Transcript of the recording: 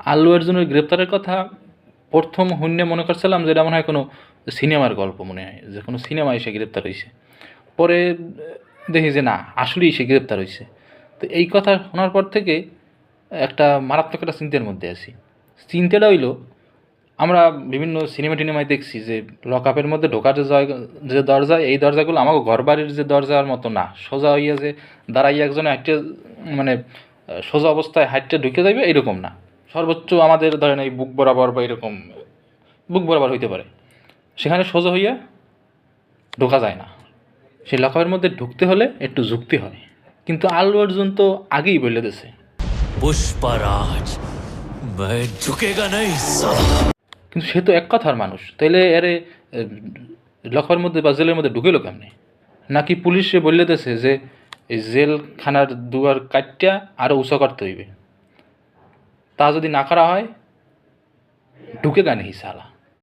আল্লু অর্জুনের গ্রেপ্তারের কথা প্রথম শূন্য মনে করছিলাম যে এটা মনে হয় কোনো সিনেমার গল্প মনে হয়, যে কোনো সিনেমায় সে গ্রেপ্তার হয়েছে। পরে দেখি যে না, আসলেই সে গ্রেপ্তার হয়েছে। তো এই কথা শোনার পর থেকে একটা মারাত্মক একটা চিন্তার মধ্যে আছি। চিন্তাটা হইল, আমরা বিভিন্ন সিনেমা টিনেমায় দেখছি যে লকআপের মধ্যে ঢোকার যে যে দরজা, এই দরজাগুলো আমাকে ঘর বাড়ির যে দরজার মতো না, সোজা হইয়া যে দাঁড়াইয়া একজনে হাঁটতে মানে সোজা অবস্থায় হাঁটতে ঢুকে যাবে এরকম না। সর্বোচ্চ আমাদের ধরেন এই বুক বরাবর বা এরকম বুক বরাবর হইতে পারে। সেখানে সোজা হইয়া ঢোকা যায় না। সেই লকআপের মধ্যে ঢুকতে হলে একটু যুক্তি হয়। কিন্তু আল্লু অর্জুন তো আগেই বলে দিছে পুষ্পারাজ কিন্তু সে তো এক কথার মানুষ। তাইলে এরে লকআপের মধ্যে বা জেলের মধ্যে ঢুকেলো কেমনি? নাকি পুলিশে বললে দেছে যে এই জেলখানার দুয়ার কাটটা আরও উঁচা করতে হইবে? তা যদি না করা হয় ঢুকে গানে সালা